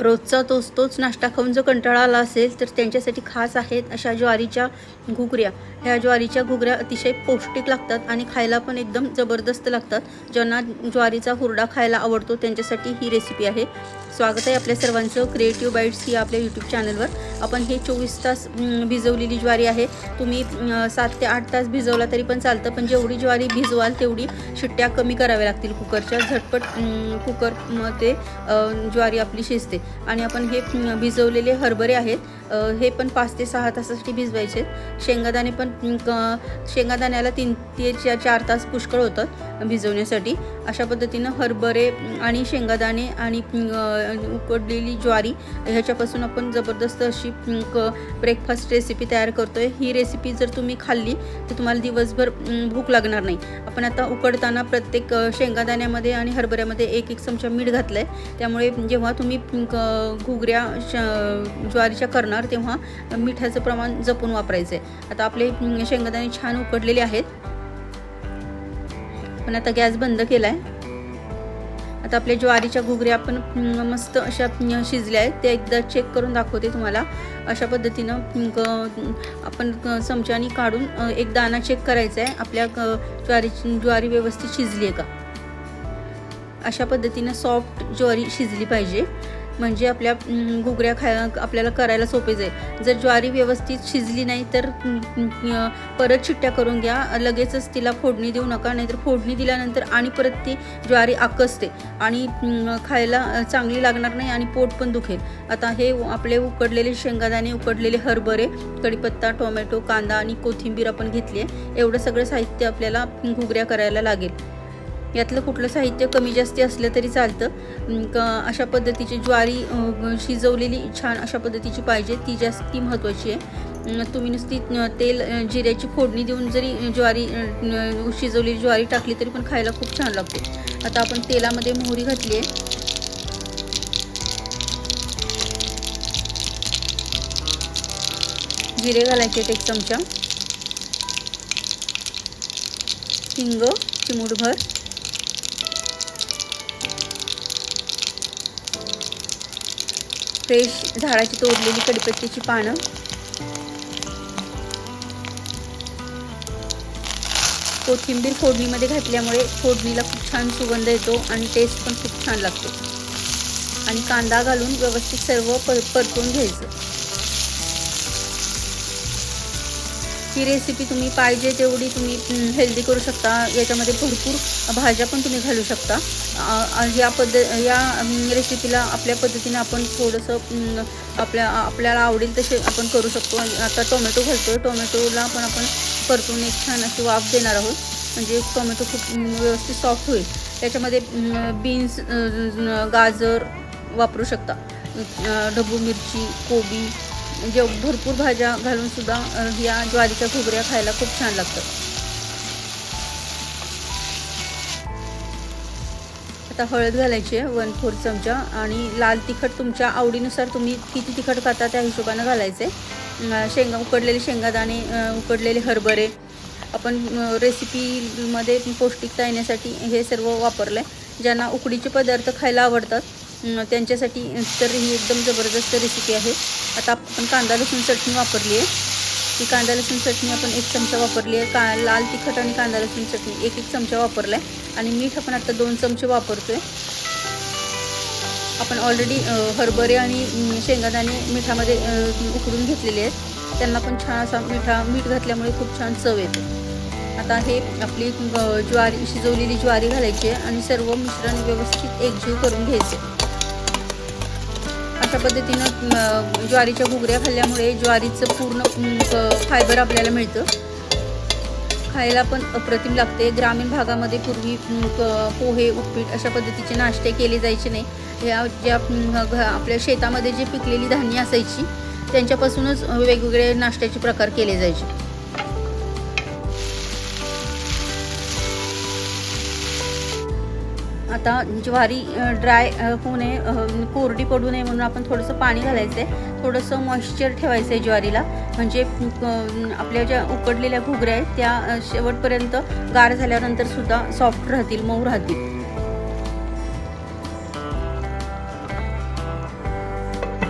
रोजचा तोच तोच नाश्ता खाऊन जो कंटाळा आला असेल तर त्यांच्यासाठी खास आहेत अशा ज्वारीच्या घुगऱ्या. ह्या ज्वारीच्या घुगऱ्या अतिशय पौष्टिक लागतात आणि खायला पण एकदम जबरदस्त लागतात. ज्यांना ज्वारीचा हुरडा खायला आवडतो त्यांच्यासाठी ही रेसिपी आहे. स्वागत आहे आपल्या सर्वांचं क्रिएटिव्ह बाईट्स ही आपल्या यूट्यूब चॅनलवर आपण हे चोवीस तास भिजवलेली ज्वारी आहे. तुम्ही सात ते आठ तास भिजवला तरी पण चालतं पण जेवढी ज्वारी भिजवाल तेवढी शिट्ट्या कमी कराव्या लागतील. कुकरच्या झटपट कुकरमध्ये ज्वारी आपली शिजते. आणि आपण हे भिजवलेले हरभरे आहेत हे पण पाच ते सहा तासासाठी भिजवायचे. शेंगादाणे पण शेंगादाण्याला तीन ते चा- चार तास पुष्कळ होतात भिजवण्यासाठी. अशा पद्धतीनं हरभरे आणि शेंगादाणे आणि उकडलेली ज्वारी ह्याच्यापासून आपण जबरदस्त अशी क ब्रेकफास्ट रेसिपी तयार करतो आहे ही रेसिपी जर तुम्ही खाल्ली तर तुम्हाला दिवसभर भूक लागणार नाही. आपण आता उकडताना प्रत्येक शेंगादाण्यामध्ये आणि हरभऱ्यामध्ये एक एक चमचा मीठ घातलं आहे त्यामुळे जेव्हा तुम्ही क- घुगऱ्या श ज्वारीच्या करणार तेव्हा मिठाचं प्रमाण जपून वापरायचं आहे आता आपले शेंगदाणे छान उकडलेले आहेत. पण आता गॅस बंद केला आहे आता आपल्या ज्वारीच्या घुगऱ्या आपण मस्त अशा शिजल्या आहेत. त्या एकदा चेक करून दाखवते तुम्हाला. अशा पद्धतीनं क- आपण चमच्यानी काढून एक दाना चेक करायचा आहे आपल्या ज्वारी ज्वारीची ज्वारी व्यवस्थित शिजली आहे का? अशा पद्धतीनं सॉफ्ट ज्वारी शिजली पाहिजे. म्हणजे आपल्या घुगऱ्या खाय आपल्याला करायला सोपे जाईल. जर ज्वारी व्यवस्थित शिजली नाही तर परत चिट्ट्या करून घ्या. लगेचच तिला फोडणी देऊ नका नाहीतर फोडणी दिल्यानंतर आणि परत ती ज्वारी आकसते. आणि खायला चांगली लागणार नाही आणि पोट पण दुखेल. आता हे आपले उकडलेले शेंगादाणे उकडलेले हरभरे कढीपत्ता टोमॅटो कांदा आणि कोथिंबीर आपण घेतली आहे. एवढं सगळं साहित्य आपल्याला घुगऱ्या करायला लागेल. यातलं कुठलं साहित्य कमी जास्ती असलं तरी चालतं. क अशा पद्धतीची ज्वारी शिजवलेली छान अशा पद्धतीची पाहिजे. ती जास्ती महत्त्वाची आहे. तुम्ही नुसती तेल जिऱ्याची फोडणी देऊन जरी ज्वारी शिजवलेली ज्वारी टाकली तरी पण खायला खूप छान लागते. आता आपण तेलामध्ये मोहरी घातली आहे. जिरे घालायचे एक चमचा. हिंग चिमूटभर. फ्रेश झाडाची तोडलेली कडीपत्तीची पानं. कोथिंबीर फोडणीमध्ये घातल्यामुळे फोडणीला खूप छान सुगंध येतो आणि टेस्ट पण खूप छान लागतो. आणि कांदा घालून व्यवस्थित सर्व पर परतून घ्यायचं. ही रेसिपी तुम्ही पाहिजे तेवढी तुम्ही हेल्दी करू शकता. याच्यामध्ये भरपूर भाज्या पण तुम्ही घालू शकता. या पद्ध या रेसिपीला आपल्या पद्धतीने आपण थोडंसं आपल्या आपल्याला आवडेल तसे आपण करू शकतो. आता टोमॅटो घालतो आहे टोमॅटोला पण आपण परतून एक छान अशी वाफ देणार आहोत. म्हणजे टोमॅटो खूप व्यवस्थित सॉफ्ट होईल. त्याच्यामध्ये बीन्स गाजर वापरू शकता. ढबू मिरची कोबी म्हणजे भरपूर भाज्या घालून सुद्धा या ज्वारीच्या घुगऱ्या खायला खूप छान लागतात. आता हळद घालायची आहे वन फोर चमचा आणि लाल तिखट तुमच्या आवडीनुसार तुम्ही किती तिखट खाता त्या हिशोबानं घालायचे आहे. शेंगा उकडलेले शेंगादाणे उकडलेले हरभरे आपण रेसिपीमध्ये पौष्टिकता येण्यासाठी हे सर्व वापरलं आहे ज्यांना उकडीचे पदार्थ खायला आवडतात त्यांच्यासाठी तर ही एकदम जबरदस्त रेसिपी आहे. आता आपण कांदा लसूण चटणी वापरली आहे. ती कांदा लसूण चटणी आपण एक चमचा वापरली आहे. का लाल तिखट आणि कांदा लसूण चटणी एक एक चमचा वापरला आहे आणि मीठ आपण आता दोन चमचे वापरतो आहे आपण ऑलरेडी हरभरे आणि शेंगादाणे मिठामध्ये उकडून घेतलेले आहेत. त्यांना पण छान असा मिठा मीठ घातल्यामुळे खूप छान चव येते. आता हे आपली ज्वारी शिजवलेली ज्वारी घालायची आहे. आणि सर्व मिश्रण व्यवस्थित एकजीव करून घ्यायचे. अशा पद्धतीनं ज्वारीच्या घुगऱ्या खाल्ल्यामुळे ज्वारीचं पूर्ण फायबर आपल्याला मिळतं. खायला पण अप्रतिम लागते. ग्रामीण भागामध्ये पूर्वी क- पोहे उपीट अशा पद्धतीचे नाश्ते केले जायचे नाही. ह्या ज्या घ- आपल्या शेतामध्ये जी पिकलेली धान्य असायची त्यांच्यापासूनच वेगवेगळे नाश्त्याचे प्रकार केले जायचे. आता ज्वारी ड्राय होऊ नये कोरडी पडू नये म्हणून आपण थोडंसं पाणी घालायचं आहे थोडंसं मॉइश्चर ठेवायचं आहे ज्वारीला. म्हणजे आपल्या ज्या उकडलेल्या घुगऱ्या आहेत त्या शेवटपर्यंत गार झाल्यानंतर सुद्धा सॉफ्ट राहतील मऊ राहतील.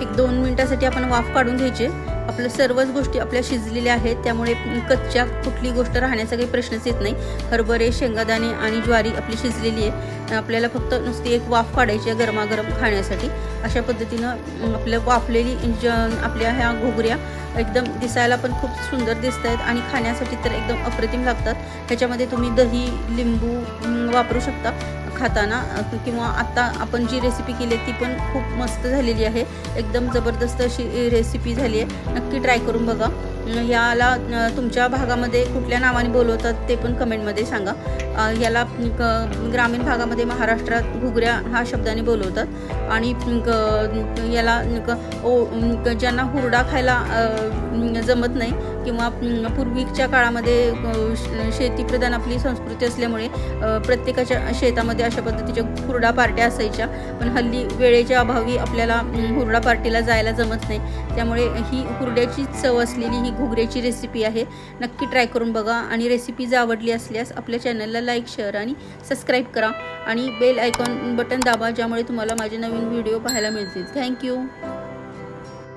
एक दोन मिनटासाठी आपण वाफ काढून घ्यायचे. आपलं सर्वच गोष्टी आपल्या शिजलेल्या आहेत त्यामुळे कच्च्या कुठली गोष्ट राहण्याचा काही प्रश्नच येत नाही. हरभरे शेंगादाणे आणि ज्वारी आपली शिजलेली आहे. आपल्याला फक्त नुसती एक वाफ काढायची आहे गरमागरम खाण्यासाठी. अशा पद्धतीनं आपल्या वाफलेली ज आपल्या ह्या घोगऱ्या एकदम दिसायला पण खूप सुंदर दिसत आहेत आणि खाण्यासाठी तर एकदम अप्रतिम लागतात. ह्याच्यामध्ये तुम्ही दही लिंबू वापरू शकता. खाताना किंवा आत्ता आपण जी रेसिपी केली आहे ती पण खूप मस्त झालेली आहे. एकदम जबरदस्त अशी रेसिपी झाली आहे. नक्की ट्राय करून बघा. याला तुमच्या भागामध्ये कुठल्या नावाने बोलवतात ते पण कमेंटमध्ये सांगा. याला ग्रामीण भागामध्ये महाराष्ट्रात घुगऱ्या हा शब्दाने बोलवतात. आणि याला ओ ज्यांना हुरडा खायला जमत नाही किंवा पूर्वीच्या काळामध्ये शेतीप्रधान आपली संस्कृती असल्यामुळे प्रत्येकाच्या शेतामध्ये अशा पद्धतीच्या हुरडा पार्ट्या असायच्या. पण हल्ली वेळेच्या अभावी आपल्याला हुरडा पार्टीला जायला जमत नाही. त्यामुळे ही हुरड्याची चव असलेली ही घुगऱ्याची रेसिपी आहे. नक्की ट्राय करून बघा आणि रेसिपी जर आवडली असल्यास आपल्या चॅनलला लाईक शेअर आणि सबस्क्राईब करा. आणि बेल आयकॉन बटन दाबा ज्यामुळे तुम्हाला माझे नवीन व्हिडिओ पाहायला मिळतील. थँक्यू